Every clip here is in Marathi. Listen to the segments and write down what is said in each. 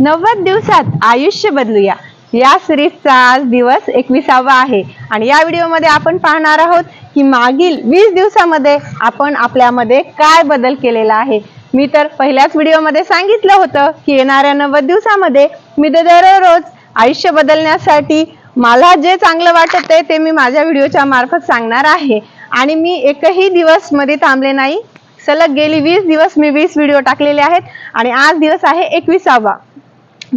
नव्वद दिवसात आयुष्य बदलूया. या सिरीजचा आज दिवस एकविसावा आहे. आणि या व्हिडिओमध्ये आपण पाहणार आहोत की मागील वीस दिवसामध्ये आपण आपल्यामध्ये काय बदल केलेला आहे. मी तर पहिल्याच व्हिडिओमध्ये सांगितलं होतं की येणाऱ्या नव्वद दिवसामध्ये मी तर दररोज आयुष्य बदलण्यासाठी मला जे चांगलं वाटत आहे ते मी माझ्या व्हिडिओच्या मार्फत सांगणार आहे. आणि मी एकही दिवसमध्ये थांबले नाही. सलग गेली वीस दिवस मी वीस व्हिडिओ टाकलेले आहेत. आणि आज दिवस आहे एकविसावा.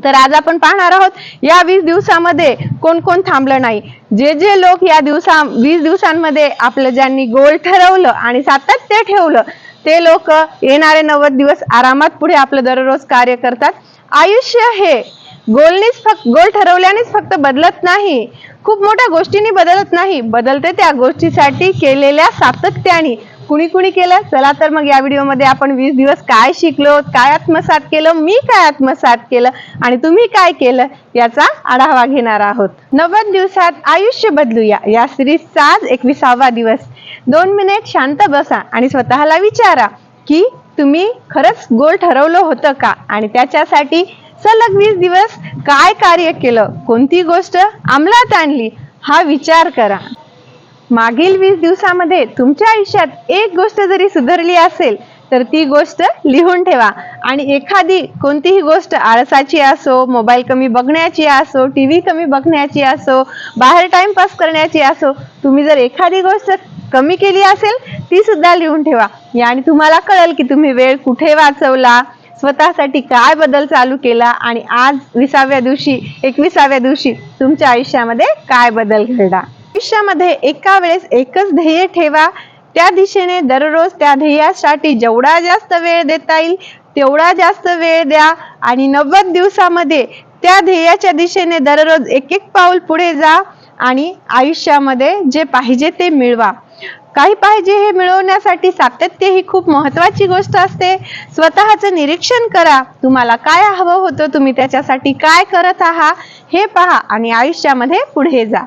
तर आज आपण पाहणार आहोत या वीस दिवसामध्ये कोण कोण थांबलं नाही. जे जे लोक या दिवसा वीस दिवसांमध्ये आपलं ज्यांनी गोल ठरवलं आणि सातत्य ठेवलं ते लोक येणारे नव्वद दिवस आरामात पुढे आपलं दररोज कार्य करतात. आयुष्य हे गोलनीच फक्त गोल ठरवल्यानेच फक्त बदलत नाही. खूप मोठ्या गोष्टींनी बदलत नाही. बदलते त्या गोष्टीसाठी केलेल्या सातत्याने कुणी कुणी केलं? चला तर मग या व्हिडिओमध्ये आपण वीस दिवस काय शिकलो काय आत्मसात केलं मी काय आत्मसात केलं आणि तुम्ही काय केलं याचा आढावा घेणार आहोत. नव्वद दिवसात आयुष्य बदलूया. या सिरीजचा आज एकविसावा दिवस. दोन मिनिट शांत बसा आणि स्वतःला विचारा की तुम्ही खरंच गोल ठरवलं होतं का? आणि त्याच्यासाठी सलग वीस दिवस काय कार्य केलं? कोणती गोष्ट अंमलात आणली? हा विचार करा. मागील वीस दिवसामध्ये तुमच्या आयुष्यात एक गोष्ट जरी सुधारली असेल तर ती गोष्ट लिहून ठेवा. आणि एखादी कोणतीही गोष्ट आळसाची असो मोबाईल कमी बघण्याची असो टी व्ही कमी बघण्याची असो बाहेर टाइमपास करण्याची असो तुम्ही जर एखादी गोष्ट कमी केली असेल ती सुद्धा लिहून ठेवा. याने तुम्हाला कळेल की तुम्ही वेळ कुठे वाचवला स्वतःसाठी काय बदल चालू केला आणि आज विसाव्या दिवशी एकविसाव्या दिवशी तुमच्या आयुष्यामध्ये काय बदल घडला. आयुष्यामध्ये एका वेळेस एकच ध्येय ठेवा. त्या दिशेने दररोज त्या ध्येयासाठी जेवढा जास्त वेळ देता येईल तेवढा जास्त वेळ द्या. आणि नव्वद दिवसामध्ये त्या ध्येयाच्या दिशेने दररोज एक एक पाऊल पुढे जा आणि आयुष्यामध्ये जे पाहिजे ते मिळवा. काही पाहिजे हे मिळवण्यासाठी सातत्य ही खूप महत्वाची गोष्ट असते. स्वतःचं निरीक्षण करा तुम्हाला काय हवं होतं तुम्ही त्याच्यासाठी काय करत आहात हे पहा आणि आयुष्यामध्ये पुढे जा.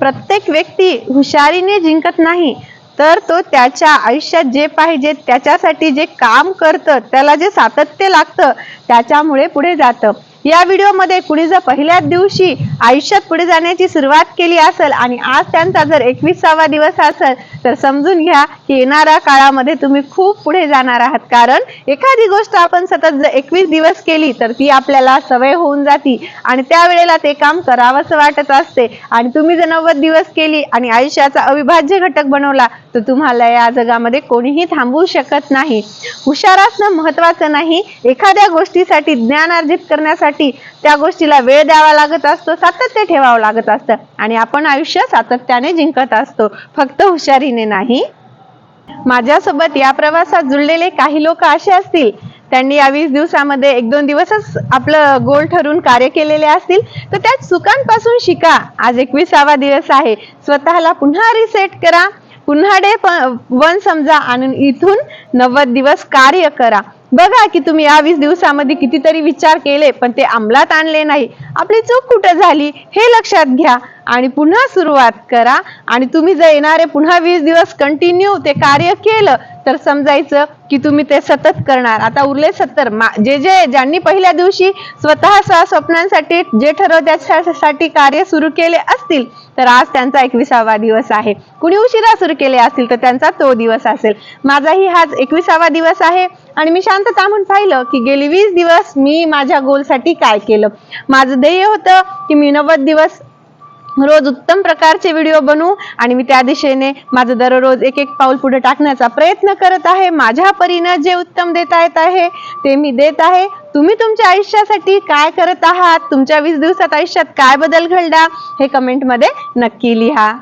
प्रत्येक व्यक्ती हुशारीने जिंकत नाही तर तो त्याच्या आयुष्यात जे पाहिजे त्याच्यासाठी जे काम करतं त्याला जे सातत्य लागतं त्याच्यामुळे पुढे जातं. या व्हिडिओमध्ये कुणी जर पहिल्याच दिवशी आयुष्यात पुढे जाण्याची सुरुवात केली असेल आणि आज त्यांचा जर एकविसावा दिवस असेल तर समजून घ्या की येणाऱ्या काळामध्ये तुम्ही खूप पुढे जाणार आहात. कारण एखादी गोष्ट आपण सतत जर एकवीस दिवस केली तर ती आपल्याला सवय होऊन जाती आणि त्यावेळेला ते काम करावंसं वाटत असते. आणि तुम्ही जर नव्वद दिवस केली आणि आयुष्याचा अविभाज्य घटक बनवला तर तुम्हाला या जगामध्ये कोणीही थांबवू शकत नाही. हुशार असणं महत्वाचं नाही एखाद्या गोष्टीसाठी ज्ञान अर्जित करण्यासाठी त्या गोष्टीला वेळ द्यावा लागत असतो सातत्य ठेवावं लागत असतं. आणि आपण आयुष्य सातत्याने जिंकत असतो. फक्त हुशारीने नाही. माझ्यासोबत या प्रवासात जुळलेले काही लोक असे असतील. त्यांनी या वीस दिवसामध्ये एक दोन दिवसच आपलं गोल ठरून कार्य केलेले असतील. तर त्या चुकांपासून शिका. आज एकविसावा दिवस आहे. स्वतःला पुन्हा रिसेट करा. पुन्हा डे वन समजा आणि इथून नव्वद दिवस कार्य करा. बघा की तुम्ही या वीस दिवसामध्ये कितीतरी विचार केले पण ते अंमलात आणले नाही. आपली चूक कुठं झाली हे लक्षात घ्या. आणि पुन्हा सुरुवात करा. आणि तुम्ही जर येणारे पुन्हा वीस दिवस कंटिन्यू ते कार्य केलं तर समजायचं की तुम्ही ते सतत करणार. आता उरले सत्तर. जे जे ज्यांनी पहिल्या दिवशी स्वतः स्वप्नांसाठी जे ठरव त्याच्यासाठी कार्य सुरू केले असतील तर आज त्यांचा एकविसावा दिवस आहे. कुणी उशिरा सुरू केले असतील तर त्यांचा तो दिवस असेल. माझाही हाच एकविसावा दिवस आहे. आणि मी शांत थांबून पाहिलं की गेली वीस दिवस मी माझ्या गोलसाठी काय केलं? माझं ध्येय होतं की मी नव्वद दिवस रोज उत्तम प्रकारचे व्हिडिओ बनवू आणि मी त्या दिशेने माझं दररोज एक एक पाऊल पुढे टाकण्याचा प्रयत्न करत आहे. माझ्या परीनं जे उत्तम देता येत आहे ते मी देत आहे. तुम्ही तुमच्या आयुष्यासाठी काय करत आहात? तुमच्या वीस दिवसात आयुष्यात काय बदल घडला? हे कमेंटमध्ये नक्की लिहा.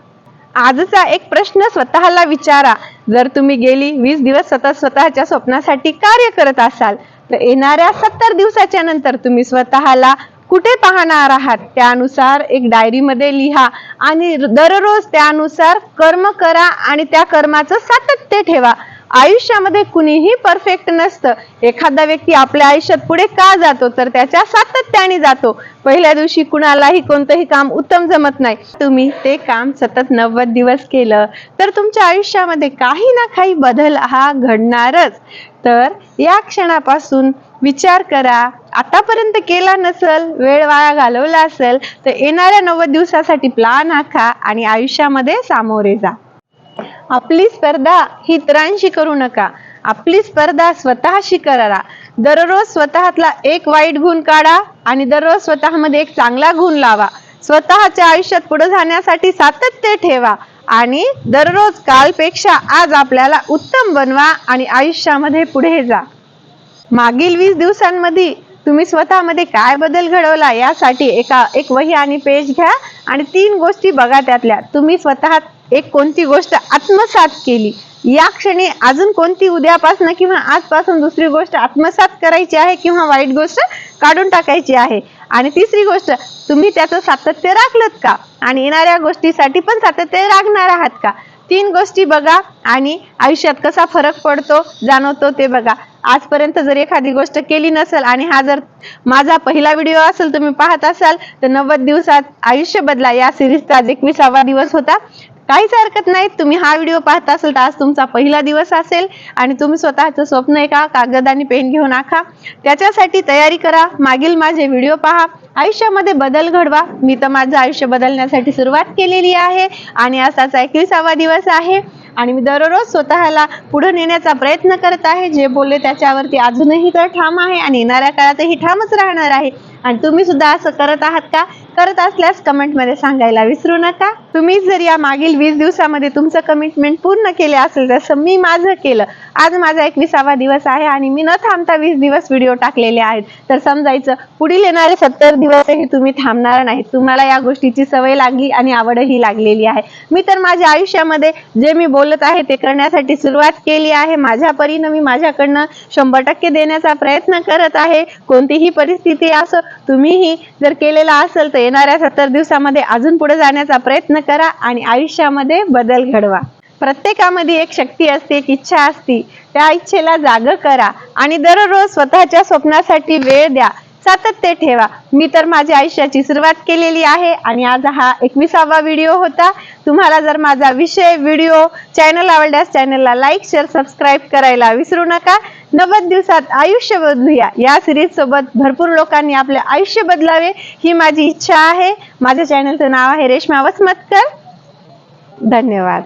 आजचा एक प्रश्न स्वतःला विचारा. जर तुम्ही गेली वीस दिवस सतत स्वतःच्या स्वप्नासाठी कार्य करत असाल तर येणाऱ्या सत्तर दिवसाच्या नंतर तुम्ही स्वतःला कुठे पाहणार आहात? त्यानुसार एक डायरीमध्ये लिहा आणि दररोज त्यानुसार कर्म करा आणि त्या कर्माचं सातत्य ठेवा. आयुष्यामध्ये कुणीही परफेक्ट नसतं. एखादा व्यक्ती आपल्या आयुष्यात पुढे का जातो? तर त्याच्या सातत्याने जातो. पहिल्या दिवशी कुणालाही कोणतंही काम उत्तम जमत नाही. तुम्ही ते काम सतत नव्वद दिवस केलं तर तुमच्या आयुष्यामध्ये काही ना काही बदल हा घडणारच. तर या क्षणापासून विचार करा आतापर्यंत केला नसेल वेळ वाया घालवला असेल तर येणाऱ्या नव्वद दिवसासाठी प्लान आखा आणि आयुष्यामध्ये सामोरे जा. आपली स्पर्धा ही इतरांशी करू नका. आपली स्पर्धा स्वतःशी करा दररोज स्वतःतला एक वाईट गुण काढा आणि दररोज स्वतःमध्ये एक चांगला गुण लावा. स्वतःच्या आयुष्यात पुढे जाण्यासाठी सातत्य ठेवा आणि दररोज कालपेक्षा आज आपल्याला उत्तम बनवा आणि आयुष्यामध्ये पुढे जा. मागील वीस दिवसांमध्ये तुम्ही स्वतःमध्ये काय बदल घडवला यासाठी एका एक वही आणि पेज घ्या आणि तीन गोष्टी बघा त्यातल्या. तुम्ही स्वतः एक कोणती गोष्ट आत्मसात केली? या क्षणी अजून कोणती उद्यापासून किंवा आजपासून दुसरी गोष्ट आत्मसात करायची आहे किंवा वाईट गोष्ट काढून टाकायची आहे? आणि तिसरी गोष्ट तुम्ही त्याचं सातत्य राखलत का? आणि येणाऱ्या गोष्टीसाठी पण सातत्य राखणार आहात का? तीन गोष्टी बघा आणि आयुष्यात कसा फरक पडतो जाणवतो ते बघा. आजपर्यंत जर एखादी गोष्ट केली नसेल आणि हा जर माझा पहिला व्हिडिओ असेल तुम्ही पाहत असाल तर नव्वद दिवसात आयुष्य बदला या सिरीजचा आज एकविसावा दिवस होता. काहीच हरकत नाही. तुम्ही हा व्हिडिओ पाहत असाल तर आज तुमचा पहिला दिवस असेल आणि तुम्ही स्वतःचं स्वप्न एका कागद आणि पेन घेऊन आखा. त्याच्यासाठी तयारी करा. मागील माझे व्हिडिओ पहा. आयुष्यामध्ये बदल घडवा. मी तर माझं आयुष्य बदलण्यासाठी सुरुवात केलेली आहे आणि आज त्याचा एकविसावा दिवस आहे. आणि मी दररोज स्वतःला पुढे नेण्याचा प्रयत्न करत आहे. जे बोलले त्याच्यावरती अजूनही तर ठाम आहे आणि येणाऱ्या काळातही ठामच राहणार आहे. आणि तुम्ही सुद्धा असं करत आहात का? करत असल्यास कमेंटमध्ये सांगायला विसरू नका. तुम्ही जर या मागील वीस दिवसामध्ये तुमचं कमिटमेंट पूर्ण केले असेल जसं मी माझं केलं. आज माझा एकविसावा दिवस आहे आणि मी न थांबता वीस दिवस व्हिडिओ टाकलेले आहेत. तर समजायचं पुढील येणारे सत्तर दिवसही तुम्ही थांबणार नाही तुम्हाला या गोष्टीची सवय लागली आणि आवडही लागलेली आहे. मी तर माझ्या आयुष्यामध्ये जे मी बोलत आहे ते करण्यासाठी सुरुवात केली आहे. माझ्या परीनं मी माझ्याकडनं शंभर टक्के देण्याचा प्रयत्न करत आहे. कोणतीही परिस्थिती असो तुम्हीही जर केलेला असेल तर येणाऱ्या सत्तर दिवसामध्ये अजून पुढे जाण्याचा प्रयत्न करा आणि आयुष्यामध्ये बदल घडवा. प्रत्येकामध्ये एक शक्ती असते एक इच्छा असते. त्या इच्छेला जाग करा आणि दररोज स्वतःच्या स्वप्नासाठी वेळ द्या. सातत्य ठेवा. मी तर माझ्या आयुष्याची सुरुवात केलेली आहे आणि आज हा एकविसावा व्हिडिओ होता. तुम्हाला जर माझा विषय व्हिडिओ चॅनल आवडल्यास चॅनलला लाईक शेअर सबस्क्राईब करायला विसरू नका. नव्वद दिवसात आयुष्य बदलूया. या सिरीज सोबत भरपूर लोकांनी आपले आयुष्य बदलावे ही माझी इच्छा आहे. माझ्या चॅनलचं नाव आहे रेश्मा वसमतकर. धन्यवाद.